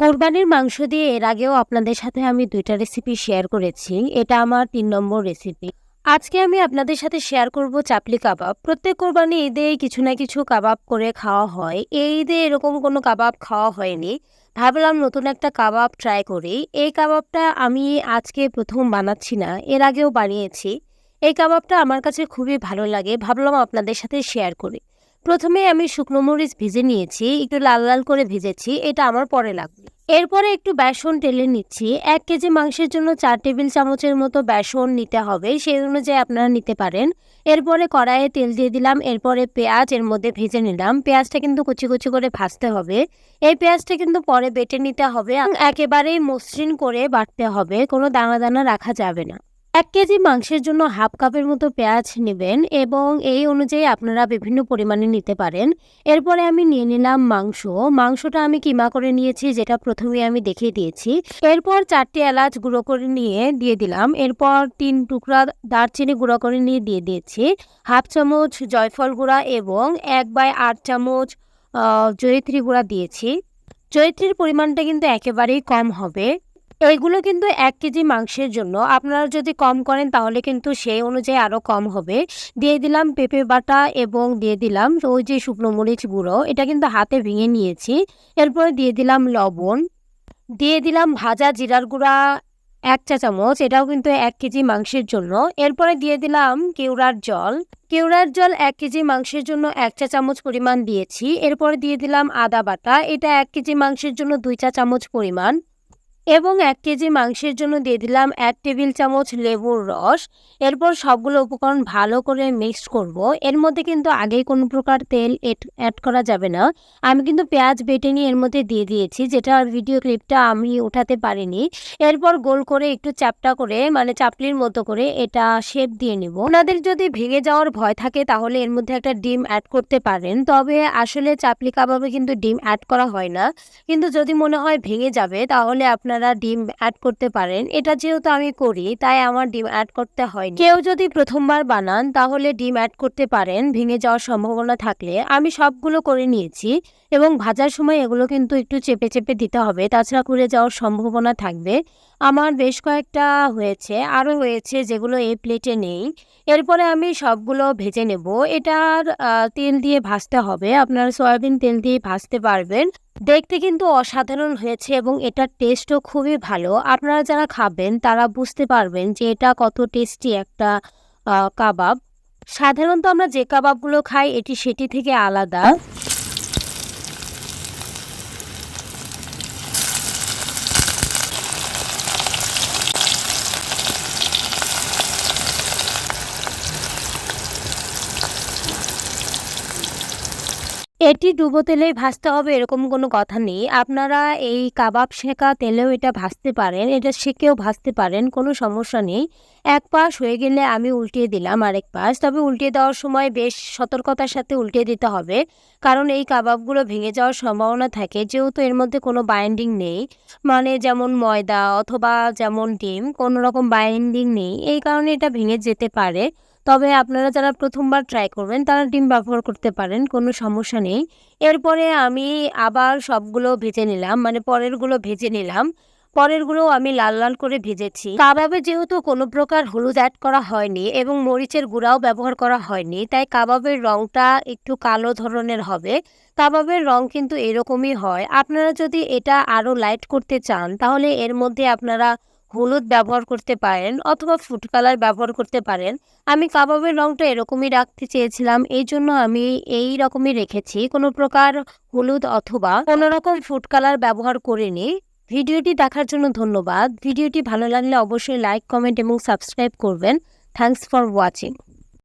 কোরবানির মাংস দিয়ে এর আগেও আপনাদের সাথে আমি দুইটা রেসিপি শেয়ার করেছি। এটা আমার তিন নম্বর রেসিপি আজকে আমি আপনাদের সাথে শেয়ার করব চাপলি কাবাব। প্রত্যেক কোরবানি ঈদে কিছু না কিছু কাবাব করে খাওয়া হয়। এই ঈদে এরকম কোনো কাবাব খাওয়া হয়নি। ভাবলাম নতুন একটা কাবাব ট্রাই করি। এই কাবাবটা আমি আজকে প্রথম বানাচ্ছি না, এর আগেও বানিয়েছি। এই কাবাবটা আমার কাছে খুবই ভালো লাগে, ভাবলাম আপনাদের সাথে শেয়ার করি। প্রথমে আমি শুকনো মরিচ ভেজে নিয়েছি, একটু লাল লাল করে ভেজেছি, এটা আমার পরে লাগবে। এরপরে একটু বেসন টেলে নিচ্ছি। এক কেজি মাংসের জন্য চার টেবিল চামচের মতো বেসন নিতে হবে, সেই অনুযায়ী আপনারা নিতে পারেন। এরপরে কড়াইয়ে তেল দিয়ে দিলাম, এরপরে পেঁয়াজ এর মধ্যে ভেজে নিলাম। পেঁয়াজটা কিন্তু কুচি কুচি করে ভাজতে হবে। এই পেঁয়াজটা কিন্তু পরে বেটে নিতে হবে একেবারেই মসৃণ করে বাটতে হবে, কোনো দানা দানা রাখা যাবে না। এক কেজি মাংসের জন্য হাফ কাপের মতো পেঁয়াজ নেবেন এবং এই অনুযায়ী আপনারা বিভিন্ন পরিমাণে নিতে পারেন। এরপরে আমি নিয়ে নিলাম মাংস। মাংসটা আমি কিমা করে নিয়েছি যেটা প্রথমে আমি দেখিয়ে দিয়েছি। এরপর চারটি এলাচ গুঁড়ো করে নিয়ে দিয়ে দিলাম। এরপর তিন টুকরা দারচিনি গুঁড়ো করে নিয়ে দিয়ে দিয়েছি। হাফ চামচ জয়ফল গুঁড়া এবং এক বাই আট চামচ জয়িত্রী গুঁড়া দিয়েছি। জয়িত্রীর পরিমাণটা কিন্তু একেবারেই কম হবে। এইগুলো কিন্তু এক কেজি মাংসের জন্য। আপনারা যদি কম করেন তাহলে কিন্তু সেই অনুযায়ী আরও কম হবে। দিয়ে দিলাম পেঁপে বাটা এবং দিয়ে দিলাম ওই যে শুকনো মরিচ গুঁড়ো, এটা কিন্তু হাতে ভেঙে নিয়েছি। এরপরে দিয়ে দিলাম লবণ। দিয়ে দিলাম ভাজা জিরার গুঁড়া এক চা চামচ, এটাও কিন্তু এক কেজি মাংসের জন্য। এরপরে দিয়ে দিলাম কেওড়ার জল। কেওড়ার জল এক কেজি মাংসের জন্য এক চা চামচ পরিমাণ দিয়েছি। এরপরে দিয়ে দিলাম আদা বাটা, এটা এক কেজি মাংসের জন্য দুই চা চামচ পরিমাণ। এবং এক কেজি মাংসের জন্য দিয়ে দিলাম এক টেবিল চামচ লেবুর রস। এরপর সবগুলো উপকরণ ভালো করে মিক্স করব। এর মধ্যে কিন্তু আগেই কোনো প্রকার তেল অ্যাড করা যাবে না। আমি কিন্তু পেঁয়াজ বেটে নিয়ে এর মধ্যে দিয়ে দিয়েছি যেটার ভিডিও ক্লিপটা আমি উঠাতে পারিনি। এরপর গোল করে একটু চাপটা করে মানে চাপলির মতো করে এটা শেপ দিয়ে নিব। ওনাদের যদি ভেঙে যাওয়ার ভয় থাকে, তাহলে এর মধ্যে একটা ডিম অ্যাড করতে পারেন। তবে আসলে চাপলি কাবাবে কিন্তু ডিম অ্যাড করা হয় না। কিন্তু যদি মনে হয় ভেঙে যাবে, তাহলে আপনারা ডিম অ্যাড করতে পারেন। এটা যেহেতু আমি করি, তাই আমার ডিম অ্যাড করতে হয় কেউ যদি প্রথমবার বানান, তাহলে ডিম অ্যাড করতে পারেন, ভেঙে যাওয়ার সম্ভাবনা থাকলে। আমি সবগুলো করে নিয়েছি এবং ভাজার সময় এগুলো কিন্তু একটু চেপে চেপে দিতে হবে, তাছাড়া করে যাওয়ার সম্ভাবনা থাকবে। আমার বেশ কয়েকটা হয়েছে, আরও হয়েছে যেগুলো এই প্লেটে নেই। এরপরে আমি সবগুলো ভেজে নেব। এটার তেল দিয়ে ভাজতে হবে। আপনারা সয়াবিন তেল দিয়ে ভাজতে পারবেন। দেখতে কিন্তু অসাধারণ হয়েছে এবং এটার টেস্টও খুবই ভালো। আপনারা যারা খাবেন, তারা বুঝতে পারবেন যে এটা কত টেস্টি একটা কাবাব। সাধারণত আমরা যে কাবাবগুলো খাই, এটি সেটি থেকে আলাদা। এটি ডুবো তেলেই ভাজতে হবে, এরকম কোনো কথা নেই। আপনারা এই কাবাব শেখা তেলেও এটা ভাজতে পারেন, এটা সেকেও ভাজতে পারেন, কোনো সমস্যা নেই। এক পাশ হয়ে গেলে আমি উল্টিয়ে দিলাম আরেক পাশ, তবে উল্টিয়ে দেওয়ার সময় বেশ সতর্কতার সাথে উল্টিয়ে দিতে হবে, কারণ এই কাবাবগুলো ভেঙে যাওয়ার সম্ভাবনা থাকে, যেহেতু এর মধ্যে কোনো বাইন্ডিং নেই মানে যেমন ময়দা অথবা যেমন ডিম, কোনো রকম বাইন্ডিং নেই, এই কারণে এটা ভেঙে যেতে পারে। তবে আপনারা যারা প্রথমবার ট্রাই করবেন, তারা ডিম ব্যবহার করতে পারেন, কোনো সমস্যা নেই। এরপরে আমি আবার সবগুলো ভেজে নিলাম মানে পরেরগুলো ভেজে নিলাম। পরেরগুলো আমি লাল লাল করে ভেজেছি। কাবাবে যেহেতু কোনো প্রকার হলুদ অ্যাড করা হয়নি এবং মরিচের গুঁড়াও ব্যবহার করা হয়নি, তাই কাবাবের রংটা একটু কালো ধরনের হবে। কাবাবের রং কিন্তু এরকমই হয়। আপনারা যদি এটা আরও লাইট করতে চান, তাহলে এর মধ্যে আপনারা হলুদ ব্যবহার করতে পারেন অথবা ফুড কালার ব্যবহার করতে পারেন। আমি কাবাবের রঙটা এরকমই রাখতে চেয়েছিলাম, এই জন্য আমি এই রকমই রেখেছি। কোনো প্রকার হলুদ অথবা কোনো রকম ফুড কালার ব্যবহার করিনি। ভিডিওটি দেখার জন্য ধন্যবাদ। ভিডিওটি ভালো লাগলে অবশ্যই লাইক কমেন্ট এবং সাবস্ক্রাইব করবেন। Thanks for watching